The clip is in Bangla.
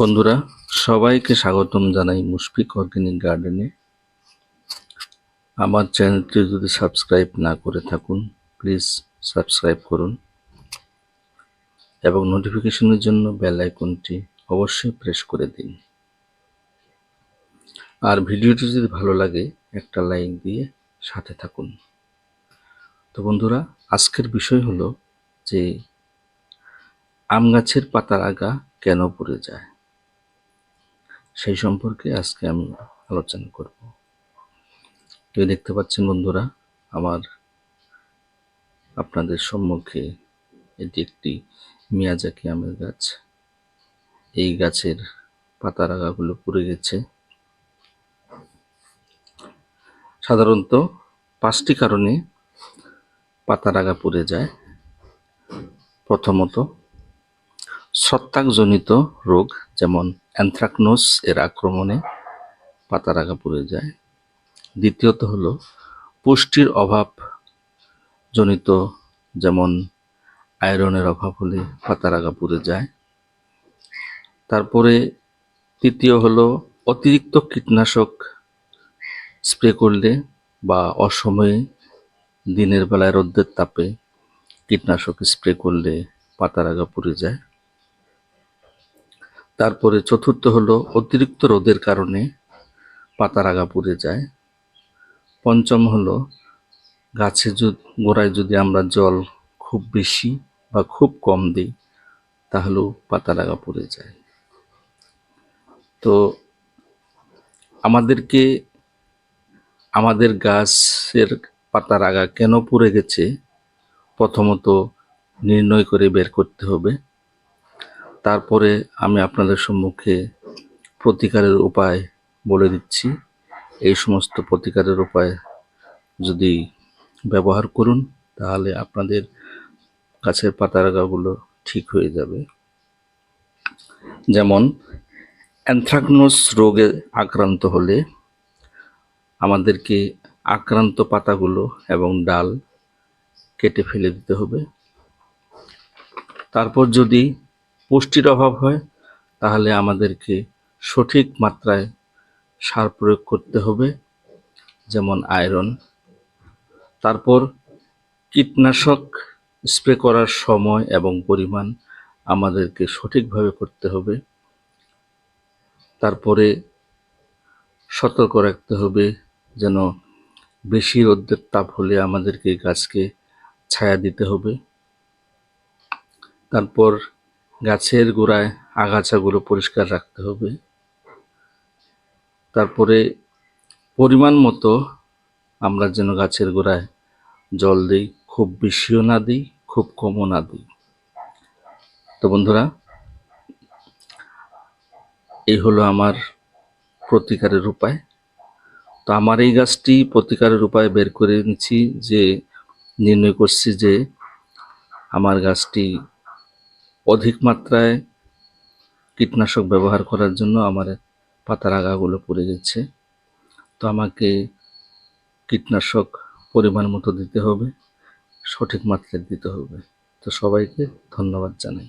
বন্ধুরা, সবাইকে স্বাগতম জানাই মুশফিক অর্গানিক গার্ডেনে। আমার চ্যানেলটি যদি সাবস্ক্রাইব না করে থাকুন, প্লিজ সাবস্ক্রাইব করুন এবং নোটিফিকেশনের জন্য বেল আইকনটি অবশ্যই প্রেস করে দিন। আর ভিডিওটি যদি ভালো লাগে, একটা লাইক দিয়ে সাথে থাকুন। তো বন্ধুরা, আজকের বিষয় হলো যে আম গাছের পাতার আগা কেন পড়ে যায়? সেই সম্পর্কে আজকে আমি আলোচনা করব। তো দেখতে পাচ্ছেন বন্ধুরা, আমার আপনাদের সম্মুখে এটি একটি মিয়াজাকি আমের গাছ। এই গাছের পাতার আগাগুলো পুড়ে গেছে। সাধারণত পাঁচটি কারণে পাতার আগা পুড়ে যায়। প্রথমত ছত্রাকজনিত রোগ, যেমন অ্যানথ্রাকনোস এর আক্রমণে পাতার আগা পুড়ে যায়। দ্বিতীয়ত হলো পুষ্টির অভাব জনিত যেমন আয়রনের অভাব হলে পাতার আগা পুড়ে যায়। তারপরে তৃতীয় হলো অতিরিক্ত কীটনাশক স্প্রে করলে বা অসময়ে দিনের বেলায় রোদ্রের তাপে কীটনাশক স্প্রে করলে পাতার আগা পুড়ে যায়। তারপরে চতুর্থ হলো অতিরিক্ত রোদের কারণে পাতার আগা পুড়ে যায়। পঞ্চম হলো গাছে গোড়ায় যদি আমরা জল খুব বেশি বা খুব কম দিই, তাহলেও পাতার আগা পড়ে যায়। তো আমাদেরকে, আমাদের গাছের পাতার আগা কেন পুড়ে গেছে, প্রথমত নির্ণয় করে বের করতে হবে। তারপরে আমি আপনাদের সম্মুখে প্রতিকারের উপায় বলে দিচ্ছি। এই সমস্ত প্রতিকারের উপায় যদি ব্যবহার করুন, তাহলে আপনাদের গাছের পাতার আগাগুলো ঠিক হয়ে যাবে। যেমন অ্যানথ্রাকনোস রোগে আক্রান্ত হলে আমাদেরকে আক্রান্ত পাতাগুলো এবং ডাল কেটে ফেলে দিতে হবে। তারপর যদি পুষ্টির অভাব হয়, তাহলে আমাদেরকে সঠিক মাত্রায় সার প্রয়োগ করতে হবে, যেমন আয়রন। তারপর কীটনাশক স্প্রে করার সময় এবং পরিমাণ আমাদেরকে সঠিকভাবে করতে হবে। তারপরে সতর্ক রাখতে হবে, যেন বেশি রোদ্রের তাপ হলে আমাদেরকে গাছকে ছায়া দিতে হবে। তারপর গাছের গোড়ায় আগাছাগুলো পরিষ্কার রাখতে হবে। তারপরে পরিমাণ মতো আমরা যেন গাছের গোড়ায় জল দিই, খুব বেশিও না দিই, খুব কমও না দিই। তো বন্ধুরা, এই হলো আমার প্রতিকারের উপায়। তো আমার এই গাছটি প্রতিকারের উপায় বের করে নিচ্ছি যে, নির্ণয় করছি যে আমার গাছটি অধিক মাত্রায় কীটনাশক ব্যবহার করার জন্য আমার পাতার আগাগুলো পড়ে গেছে। তো আমাকে কীটনাশক পরিমাণ মতো দিতে হবে, সঠিক মাত্রায় দিতে হবে। তো সবাইকে ধন্যবাদ জানাই।